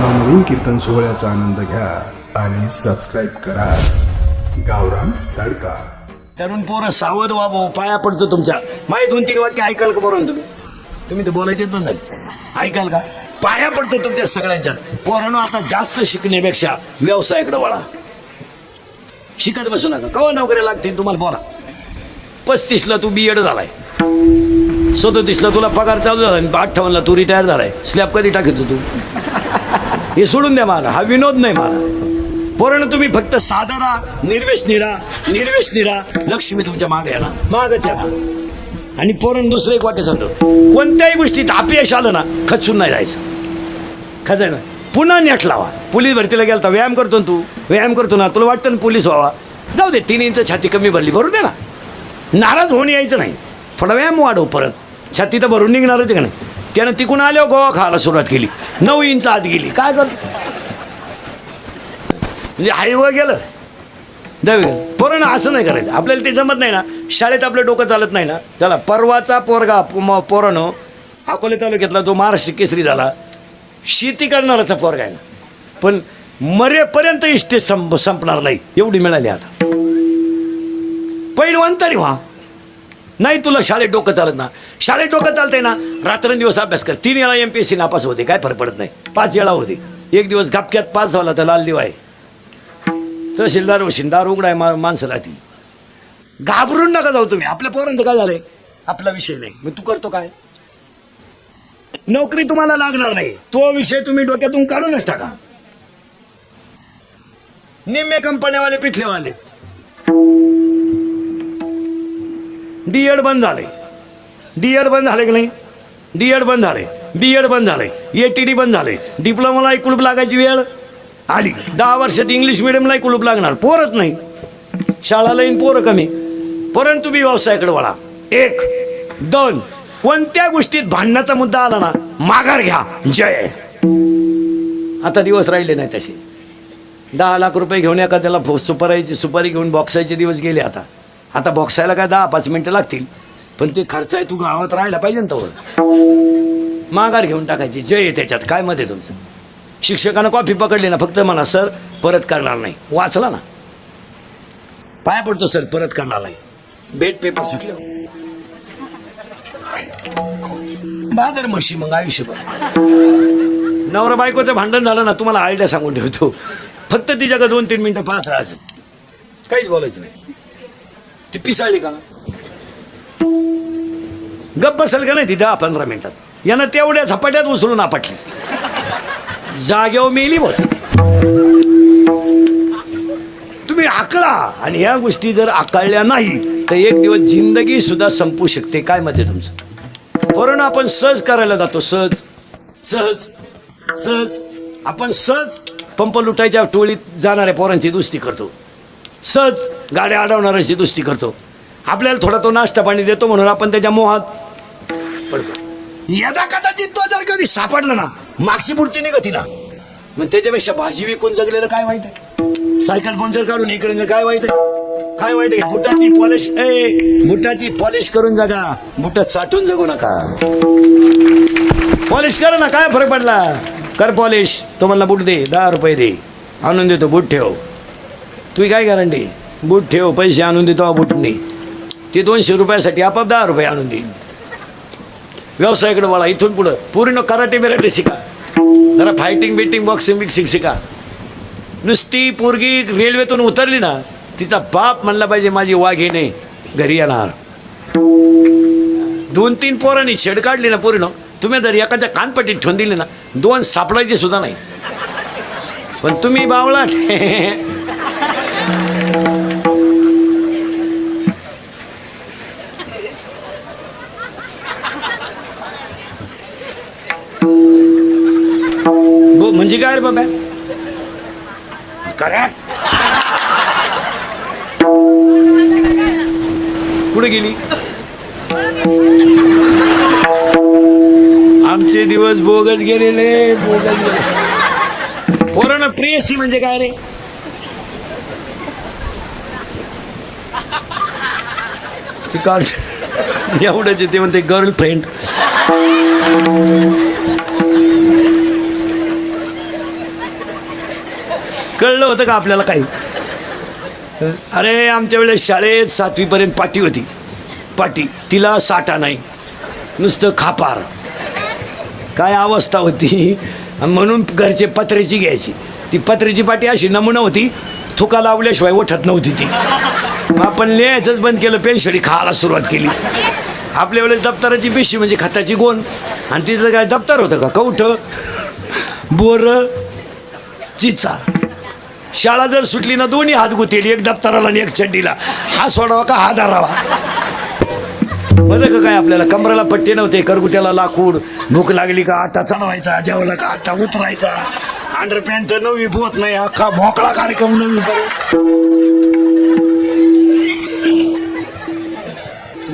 नवनवीन कीर्तन सोहळ्याचा आनंद घ्या आणि सबस्क्राईब करा. गावरान तडका. तरुण पोरं सावध व्हावं पाया पडतो तुमच्या. माही दोन तीन वाक्य ऐकाल का बरोबर तुम्ही? तुम्ही तर बोलायचे पण नाही. ऐकाल का? पाया पडतो तुमच्या सगळ्यांच्या. पोरांनो आता जास्त शिकण्यापेक्षा व्यवसायाकडे वळा. शिकत बसू नका. कवा नोकऱ्या लागतील तुम्हाला बोला. पस्तीसला तू बी एड झालाय. सदोतीसला तुला पगार चालू झाला आणि अठ्ठावन्नला तू रिटायर झालाय. स्लॅब कधी टाकतो तू? हे सोडून द्या मला. हा विनोद नाही मला. पोरण तुम्ही फक्त साधा राहा निर्वेश निरा निर्वेश निरा. लक्ष्मी तुमच्या मागे आहे ना मागच या. आणि पोरण दुसरं एक वाक्य सांगतो. कोणत्याही गोष्टीत अपयश आलं ना खचून नाही जायचं. खचाय ना. पुन्हा नेट लावा. पोलीस भरतीला गेला तर व्यायाम करतो ना तू. व्यायाम करतो ना तुला वाटतं ना पोलीस व्हावा. जाऊ दे तीन इंच छाती कमी भरली भरू दे ना. नाराज होऊन यायचं नाही. थोडा व्यायाम वाढव परत. छाती तर भरून निघणारच आहे का नाही? त्यानं तिकून आल्यावर गोवा खायला सुरुवात केली. नऊ इंच आत गेली. काय करतो? म्हणजे हायवे गेलं. दहावी गेलं. पोरानं असं नाही करायचं. आपल्याला ते जमत नाही ना. शाळेत आपलं डोकं चालत नाही ना. चला परवाचा पोरगा प- म- पोरानं अकोले तालुक्यातला जो महाराष्ट्र केसरी झाला शेती करणाराचा पोरगा आहे ना. पण मरेपर्यंत इस्टेट संप संपणार नाही. एवढी मिळाली आता. पैलवान तरी व्हा. नाही तुला शाळेत डोकं चालत ना. शाळेत डोकं चालतंय ना रात्रंदिवस अभ्यास कर. तीन वेळा एम पी एस सी नापास होते काय फरक पडत नाही. पाच वेळा होते एक दिवस घापक्यात पास झाला तर लाल दिवा आहे. तहसीलदार वशिंदार उघडाय मा माणसं राहतील. घाबरून नका जाऊ तुम्ही. आपल्या पोरांचं काय झालंय? आपला विषय नाही. मग तू करतो काय? नोकरी तुम्हाला लागणार नाही. तो विषय तुम्ही डोक्यातून काढूनच टाका. निम्मे कंपन्यावाले पिठलेवाले डीएड बंद झाले. डीएड बंद झाले की नाही? डीएड बंद झाले. बीएड बंद झाले. डी बंद झाले. डिप्लोमाला कुलूप लागायची वेळ आली. दहा वर्षात इंग्लिश मिडियमला कुलूप लागणार. पोरच नाही. शाळाला येईन पोरं कमी. परंतु तुम्ही व्यवसायाकडे वळा. एक दोन कोणत्या गोष्टीत भांडणाचा मुद्दा आला ना माघार घ्या. जय. आता दिवस राहिले नाही तसे. दहा लाख रुपये घेऊन एखाद्याला सुपारायची सुपारीची सुपारी घेऊन बॉक्सायचे दिवस गेले आता. आता बॉक्सायला काय दहा पाच मिनिटं लागतील. पण ते खर्च आहे तू गावात राहायला पाहिजे ना तो माघार घेऊन टाकायची. जय आहे त्याच्यात. काय मत आहे तुमचं? शिक्षकानं कॉफी पकडली ना फक्त म्हणा सर परत करणार नाही. वाचला ना. पाया पडतो सर परत करणार नाही. बेड पेपर सुटलं. बादर म्हशी मग आयुष्यभर. नवरा बायकोचं भांडण झालं ना तुम्हाला आयडिया सांगून ठेवतो. फक्त तिच्याकडे दोन तीन मिनिटं पाहत राहायचं. काहीच बोलायचं नाही. ती पिसाळली का? गप्प बसेल का नाही ती दहा पंधरा मिनिटात? यानं तेवढ्या झपाट्यात उचलून आपटली. जागेवर मेली होत तुम्ही आकळा आणि या गोष्टी जर आकळल्या नाही तर एक दिवस जिंदगी सुद्धा संपू शकते. काय मध्ये तुमचं? वरून आपण सहज करायला जातो. सहज. सहज. सहज. आपण सहज पंप लुटायच्या टोळीत जाणाऱ्या पोरांची दुस्ती करतो. सहज. गाड्या अडवणाऱ्याची दुस्ती करतो. आपल्याला थोडा तो नाश्ता पाणी देतो म्हणून आपण त्याच्या मोहात पडतो. यदा कदाचित तो जर कधी सापडला ना मागची पुढची निघती ना मग त्याच्यापेक्षा भाजी विकून जगलेलं काय वाईट आहे? सायकल पंक्चर काढून इकडे काय वाईट आहे? काय वाईट आहे? बुटाची पॉलिश ए बुटाची पॉलिश करून जगा. बुटात साठून जगू नका. पॉलिश करा ना काय फरक पडला? कर पॉलिश. तो म्हणला बूट दे दहा रुपये दे. आणून देतो बूट ठेव. तुझी काय गॅरंटी? बूट ठेव पैसे आणून देतो बूट नाही ते दोनशे रुपयासाठी आपाप दहा रुपये आणून देईन व्यवसायाकडे वळा इथून पुढं. पूर्ण कराटे बिराटे शिका. जरा फायटिंग बिटिंग बॉक्सिंग बिक्सिंग शिका. नुसती पोरगी रेल्वेतून उतरली ना तिचा बाप म्हणला पाहिजे माझी वाघेने घरी येणार. दोन तीन पोरांनी छेड काढली ना पोरीनं तुम्ही जर एखाद्या कानपट्टीत ठेवून दिली ना दोन सापडायचे सुद्धा नाही. पण तुम्ही बावळा म्हणजे काय रे बाबा? करा. कुठे गेली? आमचे दिवस बोगस गेलेले बोगस गेले पोरानं प्रेयसी म्हणजे काय रे? ती काढ एवढंच ते म्हणते गर्लफ्रेंड कळलं होतं का आपल्याला काही? अरे आमच्या वेळेस शाळेत सातवीपर्यंत पाटी होती. पाटी. तिला साठा नाही. नुसतं खापार. काय अवस्था होती? म्हणून घरचे पत्र्याची घ्यायची. ती पत्र्याची पाटी अशी नमुना होती थुका लावल्याशिवाय उठत नव्हती ती. मग आपण लिहायचंच बंद केलं पेन्शडी खायला सुरुवात केली. आपल्या वेळेस दप्तराची पिशी म्हणजे खताची गोण. आणि तिथं काय दप्तर होतं का? कवठ? बोर? चिचा. शाळा जर सुटली ना दोन्ही हात गुतील एक दप्तराला आणि एक चड्डीला. हा सोडावा का हा धरावा? बरं का काय आपल्याला? कमराला पट्टे नव्हते करगुट्याला लाकूड. भूक लागली का आटा चढवायचा जेवला का आटा उतरायचा? अंडरपॅन्ट तर नवी पोत नाही अख्खा भोकळा कार्यक्रम नवी परत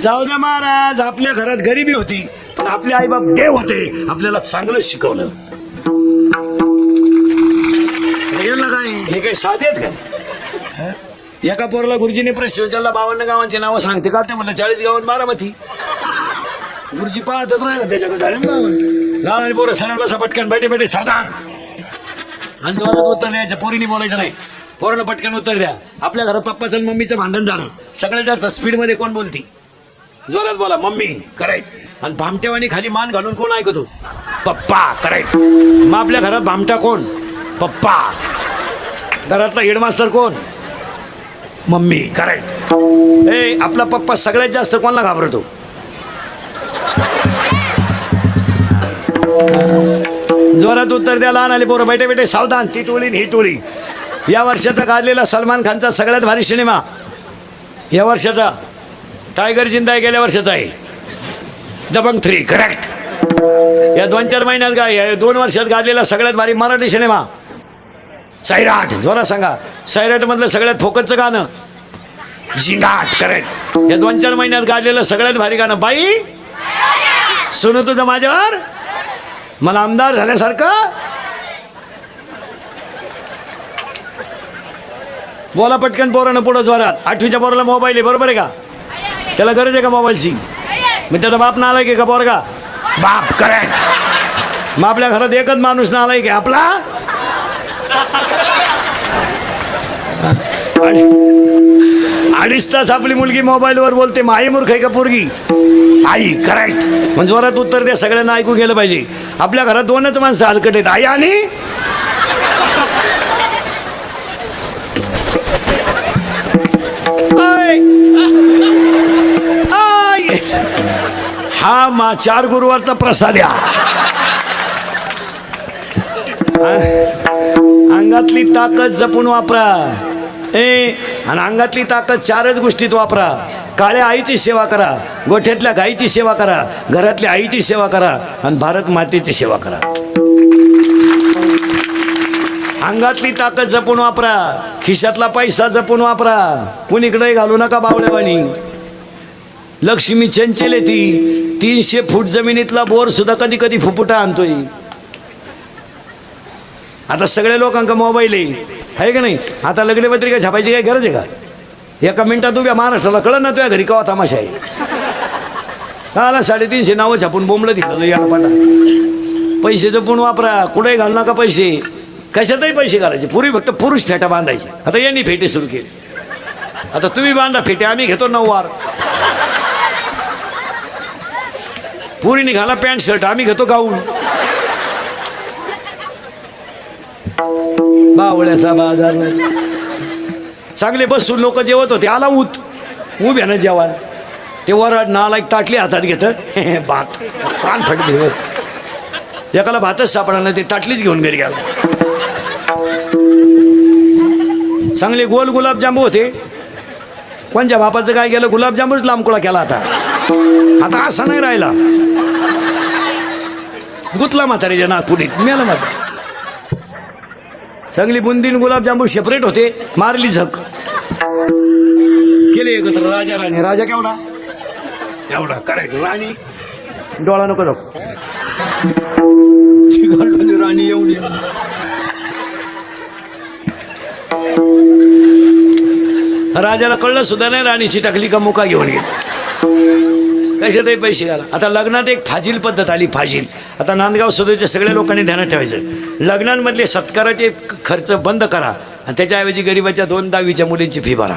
जाऊ द्या महाराज आपल्या घरात गरिबी होती पण आपले आईबाप देव होते. आपल्याला चांगलं शिकवलं. हे काही साधे आहेत काय एका पोराला गुरुजीने प्रश्न विचारला बावन्न गावांची नावं सांगते का? ते म्हणलं चाळीस गावांत बारामती. गुरुजी पाहतच राहिला त्याच्याकडे झाले लहान आणि पोरं सरळ बसा पटकन बैठे बैठे साधा. आणि जोरात उत्तर द्यायचं पोरीने बोलायचं नाही. पोरानं पटकन उत्तर द्या. आपल्या घरात पप्पाचं आणि मम्मीचं भांडण झालं. सगळ्यात जास्त स्पीडमध्ये कोण बोलती? जोरात बोला मम्मी करेक्ट आणि भामटेवानी खाली मान घालून कोण ऐकतो? पप्पा करेक्ट मग आपल्या घरात भामटा कोण? पप्पा. घरातला हेडमास्टर कोण? मम्मी करेक्ट ए आपला पप्पा सगळ्यात जास्त कोणाला घाबरतो? जोरात उत्तर द्या लहान आले बरोबर बैठे बैठे सावधान ती टोळी ही टोळी. या वर्षाचा गाजलेला सलमान खानचा सगळ्यात भारी सिनेमा. या वर्षाचा. टायगर जिंदा आहे गेल्या वर्षाचा आहे दबंग थ्री करेक्ट या दोन चार महिन्यात गा या दोन वर्षात गाजलेला सगळ्यात भारी मराठी सिनेमा. सैराट. जोरा सांगा. सैराट मधलं सगळ्यात फोकसचं गाणं. झिंगाट करेक्ट या दोन चार महिन्यात गाजलेलं सगळ्यात भारी गाणं. बाई सुनू तुझं माझ्यावर? मला आमदार झाल्यासारखं? बोला पटकन पोरानं पुढं जोरात. आठवीच्या पोराला मोबाईल आहे बरोबर आहे का? त्याला गरज आहे का मोबाईलची मी त्याचा बाप ना आलाय की का पोरगा? बाप करेक्ट मग आपल्या घरात एकच माणूस ना आलाय की आपला? अडीच तास आपली मुलगी मोबाईलवर बोलते माई मूर्ख आहे का पोरगी? आई करेक्ट म्हणजे जोरात उत्तर द्या सगळ्यांना ऐकू गेलं पाहिजे. आपल्या घरात दोनच माणसं हलकट आहेत आई आणि? हा मा चार गुरुवारचा प्रसाद या. अंगातली ताकद जपून वापरा. ए आणि अंगातली ताकद चारच गोष्टीत वापरा. काळ्या आईची सेवा करा गोठ्यातल्या गाईची सेवा करा घरातल्या आईची सेवा करा आणि भारत मातेची सेवा करा. अंगातली ताकद जपून वापरा खिशातला पैसा जपून वापरा. कुणीकडे घालू नका बावळेवाणी लक्ष्मी चंचल ती. तीनशे फूट जमिनीतला बोर सुद्धा कधी कधी फुफुटा आणतोय. आता सगळ्या लोकांका मोबाईल आहे. आहे का नाही? आता लग्नपत्रिका छापायची काय गरज आहे का? एका मिनिटात उभ्या महाराष्ट्राला कळलं ना तुझ्या घरी कवा तमाशा आहे? आला साडेतीनशे नावं छापून बोंबलं दिलं याला पाटा पैसे जपून वापरा कुठेही घाल नका पैसे. कशातही पैसे घालायचे. पूर्वी फक्त पुरुष फेटा बांधायचे. आता यांनी फेटे सुरू केले. आता तुम्ही बांधा फेटे आम्ही घेतो नऊवार पुरीने घाला पॅन्ट शर्ट आम्ही घेतो गाऊन. बावळ्याचा बाजार. चांगले बसून लोक जेवत होते. आला उत उभ्यानं जेवण ते वरड नाला एक ताटली हातात घेत. भात. पान फट घेत एकाला भातच सापडा नाही ते ताटलीच घेऊन घरी गेला. चांगले गोल गुलाबजांबू होते. कोणच्या बापाचं काय गेलं गुलाबजांबूच लांबकुळा केला आता. आता असा नाही राहिला. गुतला म्हातारीच्या नागपुडीत मेला म्हातारी. चांगली बुंदी गुलाबजांबू सेपरेट होते. मारली झक. केले एकत्र राजा राणी. राजा केवढा? एवढा करेक्ट राणी. डोळा नको जाऊ. राणी एवढी. राजाला कळलं सुद्धा नाही राणीची टाकली का मुका घेऊन गेली कशातही पैसे घाला. आता लग्नात एक फाजील पद्धत आली फाजील. आता नांदगाव सदोच्या सगळ्या लोकांनी ध्यानात ठेवायचं लग्नांमधले सत्काराचे खर्च बंद करा आणि त्याच्याऐवजी गरिबाच्या दोन दहावीच्या मुलींची फी भरा.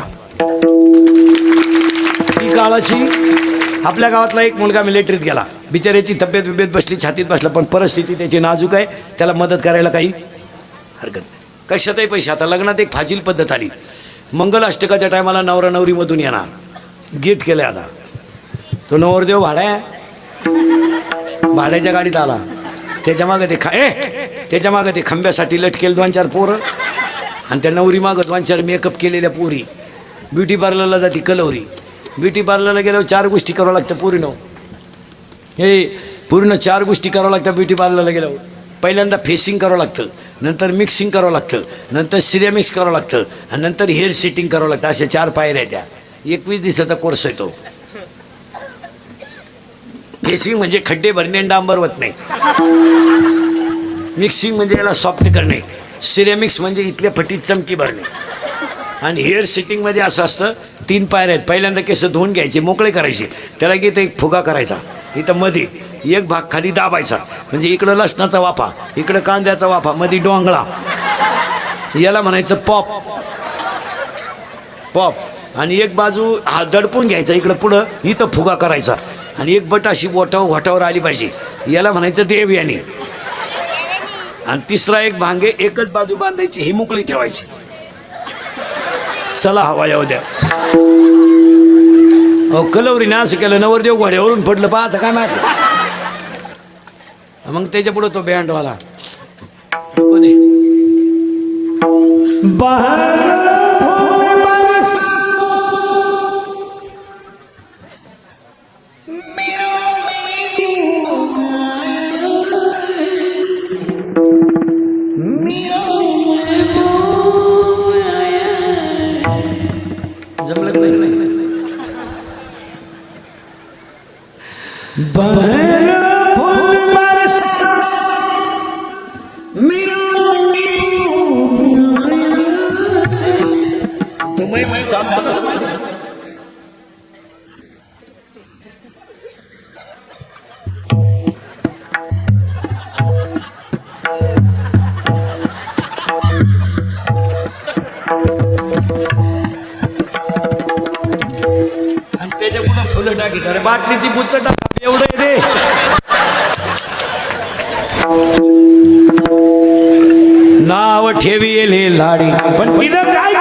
ही काळाची आपल्या गावातला एक मुलगा मिलिटरीत गेला. बिचाऱ्याची तब्येत बिब्येत बसली छातीत बसला पण परिस्थिती त्याची नाजूक आहे. त्याला मदत करायला काही हरकत नाही. कशातही पैसे. आता लग्नात एक फाजील पद्धत आली. मंगल अष्टकाच्या टायमाला नवरा नवरीमधून येणार. गेट केलं आता. तो नवरदेव भाड्या आहे. भाड्याच्या गाडीत आला. त्याच्या मागं ते खा ए त्याच्या मागं ते खांब्यासाठी लटकेल दोन चार पोरं. आणि त्या नवरी मागं दोन चार मेकअप केलेल्या पोरी. ब्युटी पार्लरला जाते कलवरी. ब्युटी पार्लरला गेल्यावर चार गोष्टी करावं लागतं पूर्ण हे पूर्ण चार गोष्टी करावं लागतात ब्युटी पार्लरला गेल्यावर. पहिल्यांदा फेसिंग करावं लागतं. नंतर मिक्सिंग करावं लागतं. नंतर सिरेमिक्स करावं लागतं. आणि नंतर हेअर सेटिंग करावं लागतं. अशा चार पायऱ्या त्या. एकवीस दिवसाचा कोर्स आहे तो म्हणजे खड्डे भरणे आणि डांबर होत नाही. मिक्सिंग म्हणजे याला सॉफ्ट करणे. सिरेमिक्स म्हणजे इथल्या फटीत चमकी भरणे. आणि हेअर सेटिंगमध्ये असं असतं तीन पायऱ्या आहेत. पहिल्यांदा केस धुवून घ्यायचे मोकळे करायचे. त्याला की इथं एक फुगा करायचा. इथं मध्ये एक भाग खाली दाबायचा. म्हणजे इकडं लसणाचा वाफा इकडं कांद्याचा वाफा मध्ये डोंगळा याला म्हणायचं पॉप पॉप आणि एक बाजू हा दडपून घ्यायचा इकडं पुढं इथं फुगा करायचा. आणि एक बट अशी बोटावर घोटावर आली पाहिजे. याला म्हणायचं देव याने आणि तिसरा एक भांगे एकच बाजू बांधायची ही मोकळी ठेवायची. चला हवा येऊ द्या. अहो कलवरीने असं केलं नवरदेव घोड्यावरून पडलं पाहता काय माहिती. मग त्याच्या पुढे तो बँडवाला कोणी ठेवी लाडी. पण तिनं काय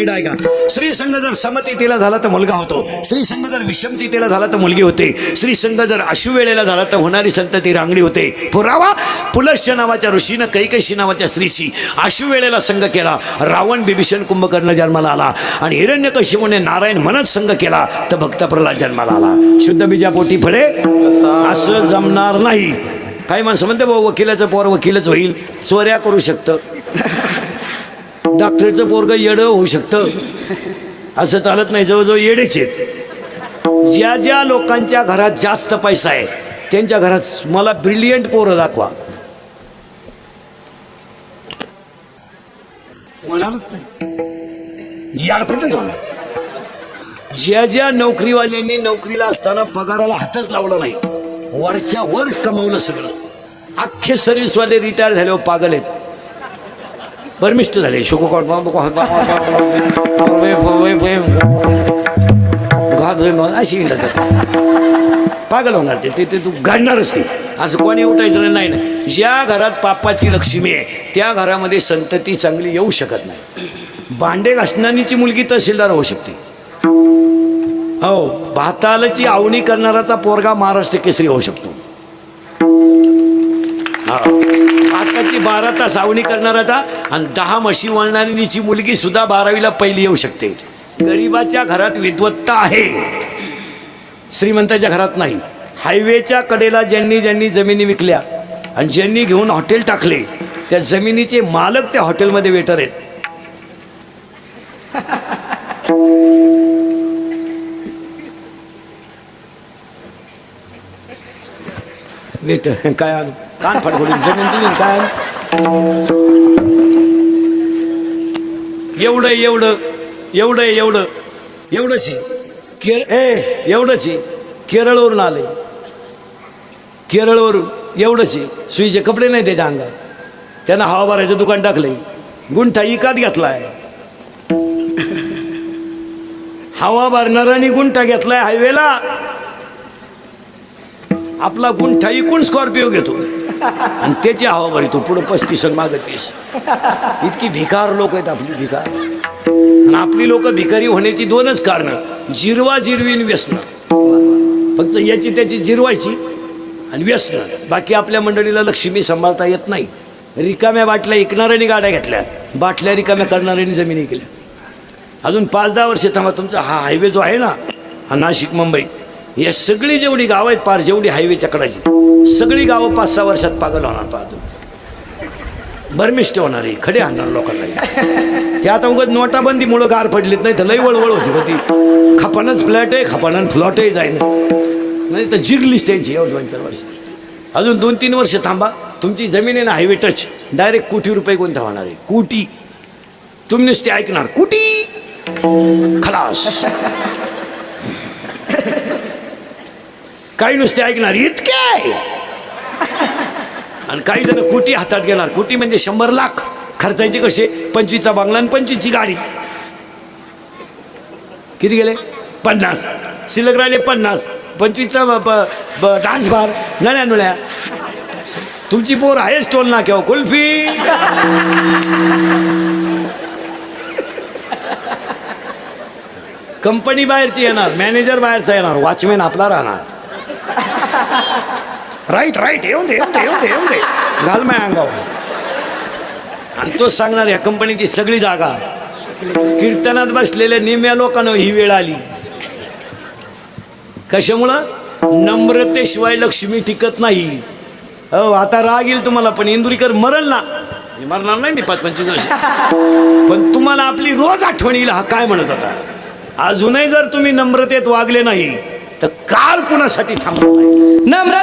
मुलगा आहे का श्री संघ जर समतितेला झाला तर मुलगा होतो. श्री संघ जर विषमतितेला झाला तर मुलगी होते. श्री संघ जर अशुवेळेला झाला तर होणारी संतती रांगडी होते. पुरावा पुलश्य नावाच्या ऋषीनं कैकशी नावाच्या स्त्रीशी अशुवेळेला संघ केला. रावण बिभीषण कुंभकर्ण जन्माला आला. आणि हिरण्यकशिपूने नारायण म्हणत संघ केला. तर भक्त प्रल्हाद जन्माला आला. शुद्ध बीजा पोटी फळे असं जमणार नाही. काही माणसं म्हणते भाऊ वकिलाचं पोर वकीलच होईल. चोऱ्या करू शकतं. डॉक्टरचं पोरग येडं होऊ शकतं. असं चालत नाही जवळजवळ येडेच आहेत. ज्या ज्या लोकांच्या घरात जास्त पैसा आहे त्यांच्या घरात मला ब्रिलियंट पोरं दाखवा. म्हणालच नाही? याडपटच होणार. ज्या ज्या नोकरीवाल्यांनी नोकरीला असताना पगाराला हातच लावला नाही वरच्या वर कमावलं सगळं. अख्खे सर्व्हिसवाले रिटायर झाल्यावर पागल आहेत. परमिष्ट झाले शुकोकॉट अशी पागल होणार ते ते- तू गाडणारच नाही असं कोणी उठायचं नाही ना ज्या घरात पापाची लक्ष्मी आहे त्या घरामध्ये संतती चांगली येऊ शकत नाही भांडे घासणारीची मुलगी तहसीलदार होऊ शकते हो भातालाची आवणी करणाराचा पोरगा महाराष्ट्र केसरी होऊ शकतो हा. भाताची बारा तास आवणी करणाराचा आणि दहा म्हशी वळणारीची मुलगी सुद्धा बारावीला पहिली येऊ शकते. गरिबाच्या घरात विद्वत्ता आहे. श्रीमंताच्या घरात नाही. हायवेच्या कडेला ज्यांनी ज्यांनी जमिनी विकल्या आणि ज्यांनी घेऊन हॉटेल टाकले त्या जमिनीचे मालक त्या हॉटेलमध्ये वेटर आहेत. वेटर काय आलो कान फडफडून जमीन तुम्ही काय आलो एवढं एवढं एवढं एवढं एवढंच आहे. केर ए. एवढंच आहे. केरळवरून आले. केरळवरून एवढंच आहे. सुईचे कपडे नाही त्याच्या अंगात. त्यानं हवा भरायचं दुकान टाकलंय. गुंठा इकात घेतलाय. हवा भरणाऱ्याने गुंठा घेतलाय हायवेला. आपला गुंठा इकून स्कॉर्पिओ घेतो. आणि त्याची हवा भरितो पुढं पस्तीस माग तीस. इतकी भिकार लोक आहेत आपली भिकार. आणि आपली लोक भिकारी होण्याची दोनच कारण जिरवा जिरवीन व्यसन. फक्त याची त्याची जिरवायची आणि व्यसन. बाकी आपल्या मंडळीला लक्ष्मी सांभाळता येत नाही. रिकाम्या बाटल्या ऐकणाऱ्यांनी गाड्या घेतल्या बाटल्या रिकाम्या करणाऱ्यांनी जमिनी केल्या. अजून पाच दहा वर्ष थांबा तुमचा हा हायवे जो आहे ना हा नाशिक मुंबई या सगळी जेवढी गावं आहेत पार जेवढी हायवेच्या कडाची. सगळी गावं पाच सहा वर्षात पागल होणार पाहतो भरमिष्ट होणार आहे खडे आणणार लोकांना ते आता उगत नोटाबंदीमुळं गार पडलीत नाही तर लई वळवळ होती होती. खपानच फ्लॅट आहे खपानन फ्लॉटही जाईन. नाही तर जिरलीच त्यांची एवढं दोन चार वर्ष. अजून दोन तीन वर्ष थांबा तुमची जमीन आहे ना हायवे टच डायरेक्ट कोटी रुपये कोणता होणार आहे. कोटी. तुम्ही नुसते ऐकणार कुटी. खलास. काही नुसते ऐकणार इतके! आहे आणि काही जण कुटी हातात घेणार. कुटी म्हणजे शंभर लाख खर्चायचे कसे? पंचवीसचा बांगला आणि पंचवीसची गाडी. किती गेले? पन्नास. शिल्लक राहिले पन्नास. पंचवीसचा डान्स बार नळ्या नुळ्या तुमची पोर आहेच टोल ना किंवा कुल्फी! कंपनी बाहेरची येणार मॅनेजर बाहेरचा येणार वॉचमॅन आपला राहणार. राईट राईट येऊन दे येऊन दे येऊन दे येऊन दे. घाल माय अंगावर. आणि तोच सांगणार या कंपनीची सगळी जागा. कीर्तनात बसलेल्या निम्या लोकांना ही वेळ आली. कशामुळं? नम्रतेशिवाय लक्ष्मी टिकत नाही. हो आता राग येईल तुम्हाला पण इंदुरीकर मरल ना. मी मरणार नाही मी पाच पंचवीस वर्ष. पण तुम्हाला आपली रोज आठवण येईल हा काय म्हणत होता. अजूनही जर तुम्ही नम्रतेत वागले नाही तर काळ कुणासाठी थांबणार नाही? नम्र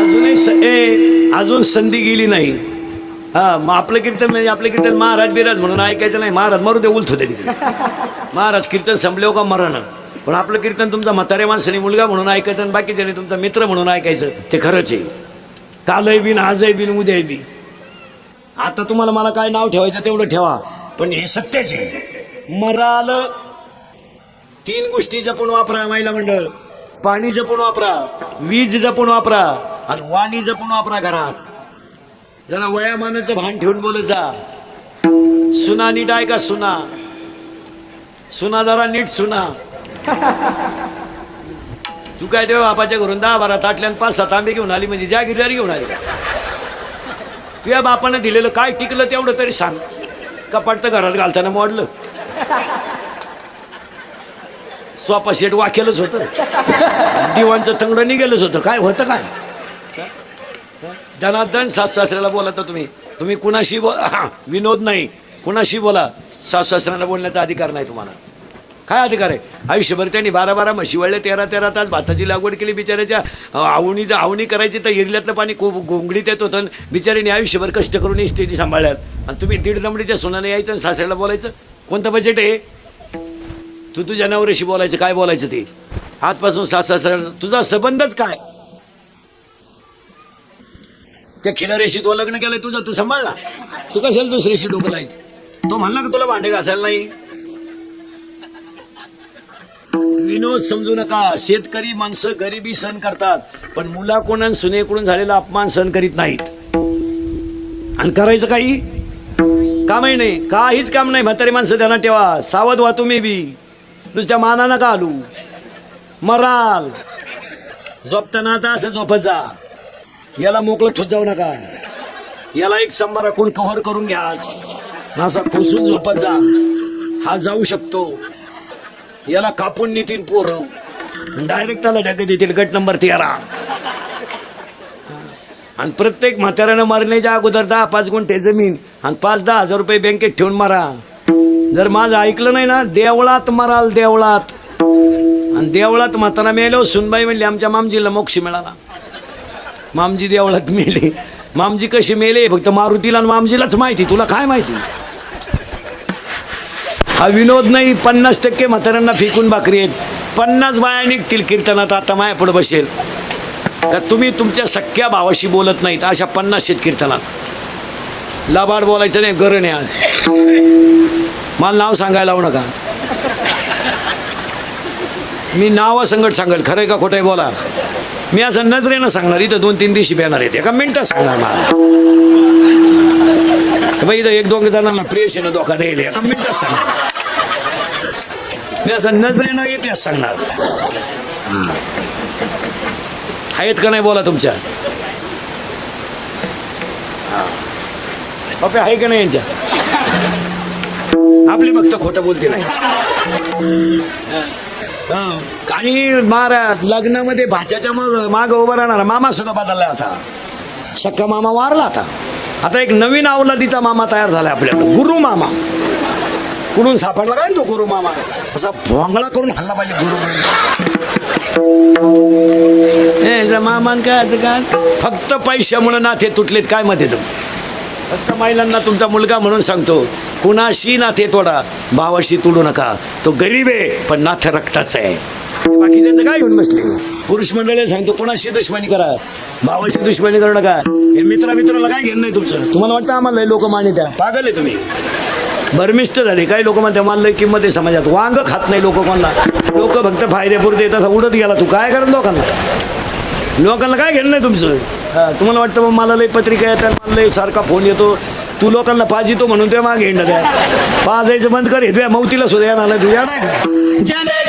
अजूनही अजून संधी गेली नाही. हा मग आपलं कीर्तन म्हणजे आपलं कीर्तन महाराज बिराज म्हणून ऐकायचं नाही. महाराज मरू दे उलथ होते तिकडे. महाराज कीर्तन संपले का मरण पण आपलं कीर्तन तुमचा म्हातारे माणसाने मुलगा म्हणून ऐकायचं आणि बाकीच्याने तुमचा मित्र म्हणून ऐकायचं ते खरंच आहे. कालही बिन आजही बिन उद्याही बी आता तुम्हाला मला काय नाव ठेवायचं तेवढं ठेवा पण हे सत्यच आहे. मराल तीन गोष्टी जपून वापरा महिला मंडळ. पाणी जपून वापरा वीज जपून वापरा आणि वाणी जपून वापरा घरात. जरा वयामानाचं भान ठेवून बोलत जा. सुना नीट ऐका सुना. सुना जरा नीट सुना. तू काय तेव्हा बापाच्या घरून दहा बारा ताटल्यान पाच सात आंबे घेऊन आली म्हणजे ज्या गिरदारी घेऊन आली? तुझ्या बापानं दिलेलं काय टिकलं तेवढं तरी सांग. कपाट तर घरात घालताना मोडलं. स्वपा शेट वाकेलच होतं. दिवाणचं तंगडं निघेलच होतं. काय होतं काय? धनाधन सास सासऱ्याला बोला तर तुम्ही. तुम्ही कुणाशी बोला विनोद नाही. कुणाशी बोला? सास सासऱ्यांना बोलण्याचा अधिकार नाही तुम्हाला. काय अधिकार आहे? आयुष्यभर त्यांनी बारा बारा म्हशी वळले तेरा तेरा तास भाताची लागवड केली बिचाऱ्याच्या. आवणी आवणी आवणी करायची तर इरल्यातलं पाणी खूप गोंगडीत येत होतं आणि बिचाऱ्याने आयुष्यभर कष्ट करून इस्टेटी सांभाळल्यात. आणि तुम्ही दीड दमडीच्या सोनाने यायचं आणि सासऱ्याला बोलायचं? कोणतं बजेट आहे? तू तुझ्या नवऱ्याशी बोलायचं काय बोलायचं ते? आजपासून सास सासऱ्याला तुझा संबंधच काय? त्या खिलाऱ्याशी तो लग्न केलंय तुझं तू सांभाळला? तू कशाला दुसऱ्याशी डोकं लाईत तो म्हणला का तुला भांडे घासायला नाही? विनोद समजू नका. शेतकरी माणसं गरिबी सहन करतात. पण मुला कोणा सुनेकडून झालेला अपमान सहन करीत नाहीत. आणि करायचं काही? कामही नाही. काहीच काम नाही. म्हातारी माणसं त्यांना ठेवा. सावध व्हा तुम्ही बी. नुसत्या माना नका आलू. मराल. झोपताना आता असं झोपत जा. याला मोकळं थोत जाऊ नका. याला एक संभा राखून कव्हर करून घ्या आज. असा खुसून झोपत जा. हा जाऊ शकतो. याला कापून नेतील पोरं. डायरेक्ट त्याला ढकत देतील गट नंबर तेरा. आणि प्रत्येक म्हाताऱ्यानं मरण्याच्या अगोदर दहा पाच गुंठे जमीन आणि पाच दहा हजार रुपये बँकेत ठेवून मारा. जर माझं ऐकलं नाही ना देवळात मराल देवळात. आणि देवळात म्हातारा मेलो सुनबाई म्हणली आमच्या मामजीला मोक्ष मिळाला. मामजी देवळात मेले. मामजी कशी मेले फक्त मारुतीला आणि मामजीलाच माहिती. तुला काय माहिती? हा विनोद नाही पन्नास टक्के म्हाताऱ्यांना फेकून भाकरी आहेत. पन्नास बाया निघतील कीर्तनात आता माया पुढं बसेल. का तुम्ही तुमच्या सख्या भावाशी बोलत नाहीत अशा पन्नास शेत कीर्तनात. लाबाड बोलायचं नाही गरण आहे आज. मला नाव सांगायला लावू नका. मी नावासंगट सांगेल आहे का खोटं आहे बोला. मी असं नजरेनं सांगणार इथं दोन तीन दिवशी येणार आहेत. एका मिनटात सांगणार मला. इथं एक दोन जणांना प्रेशेनं धोका द्यायला एका मिनिटात सांगणार मी असं नजरेनं इतिहास सांगणार आहेत का नाही बोला तुमच्या हा. बापे आहे का नाही यांच्या आपली फक्त खोटं बोलते नाही हा. आणि महाराज लग्नामध्ये भाच्याच्या मग माग उभा राहणार मामा सुद्धा बदलला आता सक्का मामा वारला आता आता एक नवीन अवलादीचा मामा तयार झाला आपल्याकडं. गुरु मामा. कुठून सापडला काय तो गुरु मामा? असा भोंगळा करून हल्ला पाहिजे गुरु मामा. मामान काय काय फक्त पैशामुळे नाते तुटलेत काय मध्ये तुम्ही फक्त महिलांना तुमचा मुलगा म्हणून सांगतो कुणाशी नाते तोडा भावाशी तोडू नका. तो गरीब आहे पण नाथ रक्ताचा आहे. बाकी त्यांचं काय घेऊन बसले? पुरुष मंडळी सांगतो कोणाशी दुश्मनी करा? भावाशी दुश्मनी करू नका. हे मित्रा मित्राला काय घेणं नाही तुमचं? तुम्हाला वाटतं आम्हाला लोक मानित्या पागल आहे तुम्ही. भरमिष्ट झाले. काही लोक म्हणते मला लय किंमत आहे समाजात. वांग खात नाही लोक कोणाला. लोक फक्त फायद्यापुरते तसा उडत गेला तू. काय करत लोकांना? लोकांना काय घेणं नाही तुमचं? हा, तुम्हाला वाटतं मग मला लय पत्रिका येतात मला लय सारखा फोन येतो. तू लोकांना पाजितो म्हणून ते मागे आहे. पाजायचं बंद कर हे तुझ्या मौतीला सुद्धा येणार नाही. तुझ्या नाही